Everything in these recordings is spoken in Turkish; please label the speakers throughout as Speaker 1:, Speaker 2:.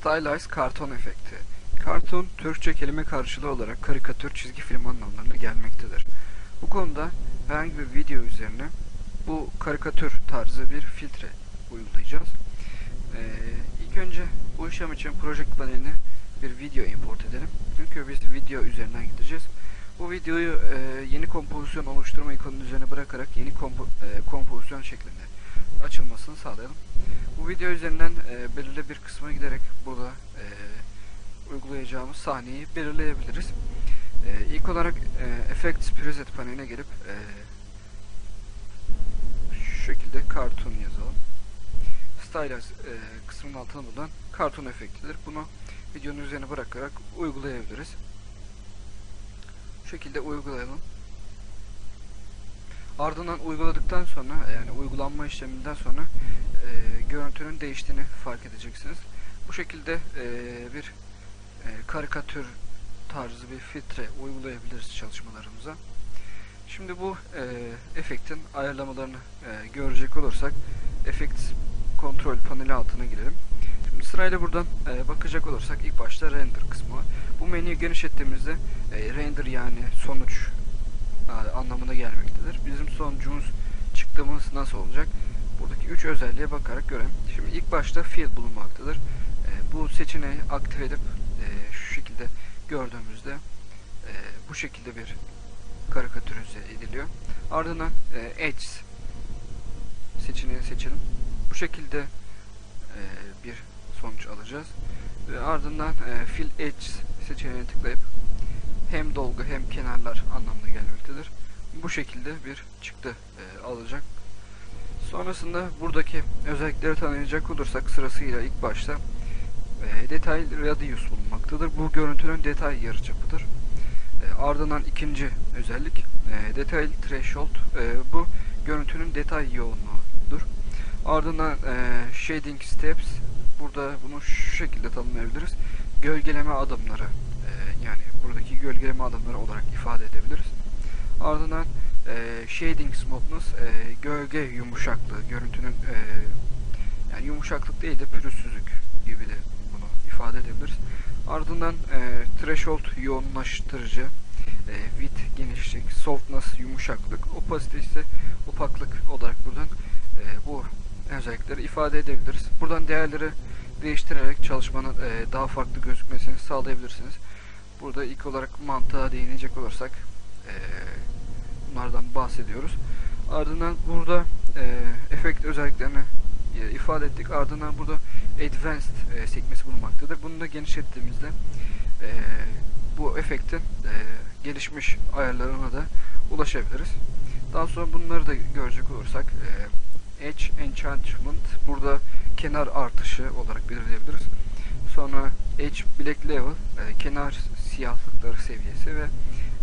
Speaker 1: Stylize karton efekti. Karton, Türkçe kelime karşılığı olarak karikatür, çizgi film anlamlarına gelmektedir. Bu konuda herhangi bir video üzerine bu karikatür tarzı bir filtre uygulayacağız. Ee, ilk önce bu işlem için Project paneline bir video import edelim. Çünkü biz video üzerinden gideceğiz. Bu videoyu e, yeni kompozisyon oluşturma ikonunun üzerine bırakarak yeni kompo, e, kompozisyon şeklinde açılmasını sağlayalım. Bu video üzerinden e, belirli bir kısma giderek burada e, uygulayacağımız sahneyi belirleyebiliriz. E, ilk olarak e, Effects Preset paneline gelip e, şu şekilde Cartoon yazalım. Stylize e, kısmının altına bulunan Cartoon efektidir. Bunu videonun üzerine bırakarak uygulayabiliriz. Bu şekilde uygulayalım. Ardından uyguladıktan sonra yani uygulanma işleminden sonra e, görüntünün değiştiğini fark edeceksiniz. Bu şekilde e, bir e, karikatür tarzı bir filtre uygulayabiliriz çalışmalarımıza. Şimdi bu e, efektin ayarlamalarını e, görecek olursak Effects kontrol paneli altına girelim. Şimdi sırayla buradan e, bakacak olursak ilk başta render kısmı. Bu menüyü genişlettiğimizde e, render yani sonuç anlamına gelmektedir. Bizim sonucumuz çıktığımız nasıl olacak? Buradaki üç özelliğe bakarak görelim. Şimdi ilk başta fill bulunmaktadır. E, bu seçeneği aktif edip e, şu şekilde gördüğümüzde e, bu şekilde bir karikatürize ediliyor. Ardından e, edges seçeneği seçelim. Bu şekilde e, bir sonuç alacağız. Ve ardından e, fill edges seçeneğine tıklayıp hem dolgu hem kenarlar anlamına gelmektedir. Bu şekilde bir çıktı e, alacak. Sonrasında buradaki özellikleri tanıyacak olursak sırasıyla ilk başta e, detay radius bulunmaktadır. Bu görüntünün detay yarıçapıdır. E, ardından ikinci özellik e, detail threshold. E, bu görüntünün detay yoğunluğudur. Ardından e, shading steps. Burada bunu şu şekilde tanımlayabiliriz. Gölgeleme adımları. E, yani gölgeleme adımları olarak ifade edebiliriz. Ardından e, shading smoothness, e, gölge yumuşaklığı, görüntünün e, yani yumuşaklık değil de pürüzsüzlük gibi de bunu ifade edebiliriz. Ardından e, threshold yoğunlaştırıcı, e, width genişlik, softness yumuşaklık, opacity ise opaklık olarak buradan e, bu özellikleri ifade edebiliriz. Buradan değerleri değiştirerek çalışmanın e, daha farklı gözükmesini sağlayabilirsiniz. Burada ilk olarak mantığa değinecek olursak e, bunlardan bahsediyoruz. Ardından burada e, efekt özelliklerini e, ifade ettik. Ardından burada advanced e, sekmesi bulunmaktadır. Bunu da genişlettiğimizde e, bu efektin e, gelişmiş ayarlarına da ulaşabiliriz. Daha sonra bunları da görecek olursak e, Edge Enchantment burada kenar artışı olarak belirleyebiliriz. Sonra Edge Black Level e, kenar siyahlıkları seviyesi ve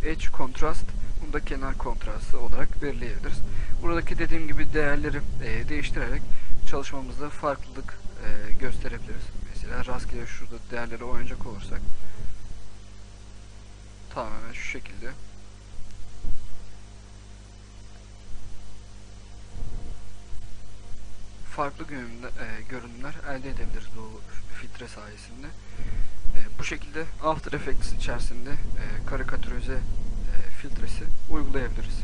Speaker 1: Edge Contrast bunu da kenar kontrastı olarak belirleyebiliriz. Buradaki dediğim gibi değerleri e, değiştirerek çalışmamızda farklılık e, gösterebiliriz. Mesela rastgele şurada değerleri oynayacak olursak tamamen şu şekilde farklı görünümler, e, görünümler elde edebiliriz bu filtre sayesinde. Şekilde After Effects içerisinde e, karikatürize e, filtresi uygulayabiliriz.